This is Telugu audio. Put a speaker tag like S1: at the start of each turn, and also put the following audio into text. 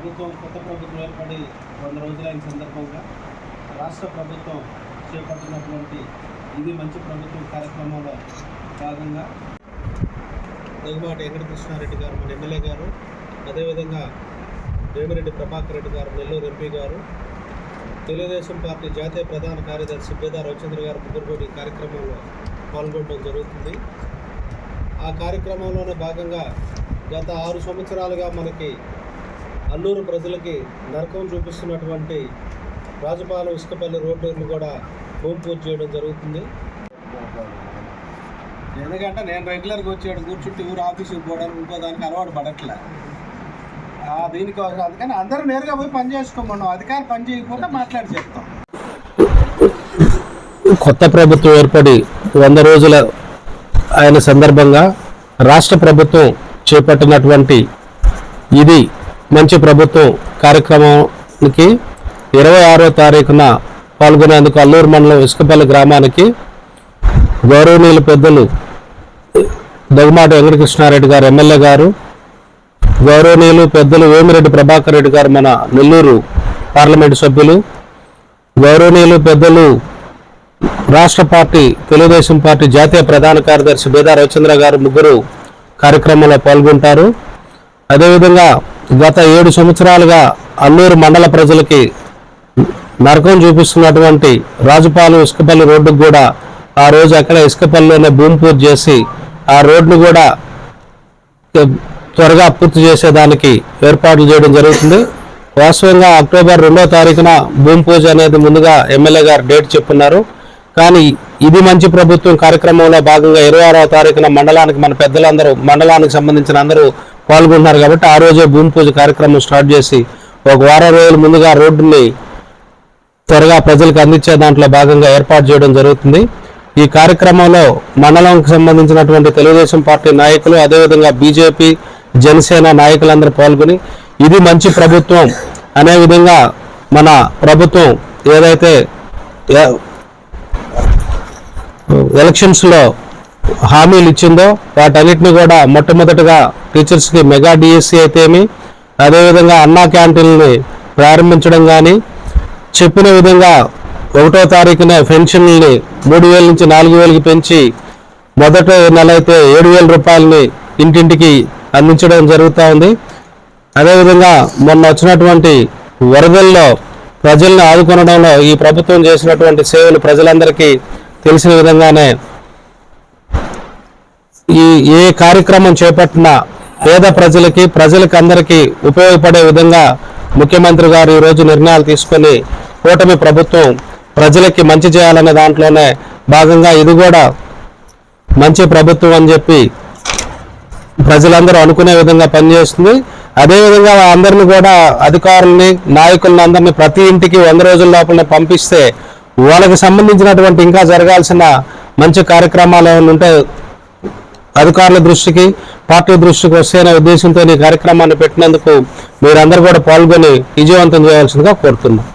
S1: ప్రభుత్వం కొత్త ప్రభుత్వం ఏర్పడి వంద రోజులైన సందర్భంగా రాష్ట్ర ప్రభుత్వం చేపట్టినటువంటి ఇది మంచి ప్రభుత్వం కార్యక్రమంలో భాగంగా దగ్గుమాటి వెంకటకృష్ణారెడ్డి గారు మన ఎమ్మెల్యే గారు అదేవిధంగా వేమిరెడ్డి ప్రభాకర్ రెడ్డి గారు నెల్లూరు ఎంపీ గారు తెలుగుదేశం పార్టీ జాతీయ ప్రధాన కార్యదర్శి బేదా రవిచంద్ర గారు ముగ్గురుగోడి కార్యక్రమంలో పాల్గొనడం జరుగుతుంది. ఆ కార్యక్రమంలోనే భాగంగా గత ఆరు సంవత్సరాలుగా మనకి అల్లూరు ప్రజలకి నరకం చూపిస్తున్నటువంటి రాజపాలెం ఇసుకపల్లి రోడ్డుని కూడా భూమి పూజ చేయడం జరుగుతుంది. ఎందుకంటే నేను రెగ్యులర్గా వచ్చాడు కూర్చుంటే ఊరు ఆఫీస్కి పోవడానికి ఇంకో దానికి అలవాటు పడట్లే. ఆ, దీనికోసం అందుకని అందరూ నేరుగా పోయి పని చేసుకోమన్నాం. అధికారి పని చేయకపోతే మాట్లాడి చెప్తాం.
S2: కొత్త ప్రభుత్వం ఏర్పడి వంద రోజుల ఆయన సందర్భంగా రాష్ట్ర ప్రభుత్వం చేపట్టినటువంటి ఇది మంచి ప్రభుత్వం కార్యక్రమానికి ఇరవై ఆరో తారీఖున పాల్గొనేందుకు అల్లూరు మండలం ఇసుకపల్లి గ్రామానికి గౌరవనీయులు పెద్దలు దగ్గుమాటి వెంకటకృష్ణారెడ్డి గారు ఎమ్మెల్యే గారు గౌరవనీయులు పెద్దలు వేమిరెడ్డి ప్రభాకర్ రెడ్డి గారు మన నెల్లూరు పార్లమెంటు సభ్యులు గౌరవనీయులు పెద్దలు రాష్ట్ర పార్టీ తెలుగుదేశం పార్టీ జాతీయ ప్రధాన కార్యదర్శి బేదా రవిచంద్ర గారు ముగ్గురు కార్యక్రమంలో పాల్గొంటారు. అదేవిధంగా గత ఏడు సంవత్సరాలుగా అల్లూరు మండల ప్రజలకి నరకం చూపిస్తున్నటువంటి రాజుపాలెం ఇసుకపల్లి రోడ్డుకు కూడా ఆ రోజు అక్కడ ఇసుకపల్లిలోనే భూమి పూజ చేసి ఆ రోడ్ను కూడా త్వరగా పూర్తి చేసేదానికి ఏర్పాట్లు చేయడం జరుగుతుంది. వాస్తవంగా అక్టోబర్ రెండో తారీఖున భూమి పూజ అనేది ముందుగా ఎమ్మెల్యే గారు డేట్ చెప్పున్నారు. కానీ ఇది మంచి ప్రభుత్వం కార్యక్రమంలో భాగంగా ఇరవై ఆరవ తారీఖున మండలానికి మన పెద్దలందరూ మండలానికి సంబంధించిన అందరూ పాల్గొంటున్నారు కాబట్టి ఆ రోజే భూమి పూజ కార్యక్రమం స్టార్ట్ చేసి ఒక వారం రోజుల ముందుగా రోడ్డుని త్వరగా ప్రజలకు అందించే దాంట్లో భాగంగా ఏర్పాటు చేయడం జరుగుతుంది. ఈ కార్యక్రమంలో మండలంకి సంబంధించినటువంటి తెలుగుదేశం పార్టీ నాయకులు అదేవిధంగా బీజేపీ జనసేన నాయకులందరూ పాల్గొని ఇది మంచి ప్రభుత్వం. అనే విధంగా మన ప్రభుత్వం ఏదైతే ఎలక్షన్స్లో హామీలు ఇచ్చిందో వాటన్నిటిని కూడా మొట్టమొదటిగా టీచర్స్కి మెగా డిఎస్సి అయితేమి అదేవిధంగా అన్నా క్యాంటీన్ని ప్రారంభించడం కానీ చెప్పిన విధంగా ఒకటో తారీఖున పెన్షన్ని మూడు వేల నుంచి నాలుగు వేలకి పెంచి మొదట నెల అయితే ఏడు వేల రూపాయలని ఇంటింటికి అందించడం జరుగుతూ ఉంది. అదేవిధంగా మొన్న వచ్చినటువంటి వరదల్లో ప్రజల్ని ఆదుకొనడంలో ఈ ప్రభుత్వం చేసినటువంటి సేవలు ప్రజలందరికీ తెలిసిన విధంగానే ఈ ఏ కార్యక్రమం చేపట్టినా పేద ప్రజలకి ప్రజలకి అందరికీ ఉపయోగపడే విధంగా ముఖ్యమంత్రి గారు ఈరోజు నిర్ణయాలు తీసుకొని కూటమి ప్రభుత్వం ప్రజలకి మంచి చేయాలనే దాంట్లోనే భాగంగా ఇది కూడా మంచి ప్రభుత్వం అని చెప్పి ప్రజలందరూ అనుకునే విధంగా పనిచేస్తుంది. అదేవిధంగా అందరిని కూడా అధికారుల్ని నాయకులను అందరినీ ప్రతి ఇంటికి వంద రోజుల లోపలనే పంపిస్తే వాళ్ళకి సంబంధించినటువంటి ఇంకా జరగాల్సిన మంచి కార్యక్రమాలు ఏమైనా ఉంటే అధికారుల దృష్టికి పార్టీ దృష్టికి వస్తేనే ఉద్దేశంతో ఈ కార్యక్రమాన్ని పెట్టినందుకు మీరందరూ కూడా పాల్గొని విజయవంతం చేయాల్సిందిగా కోరుతున్నాం.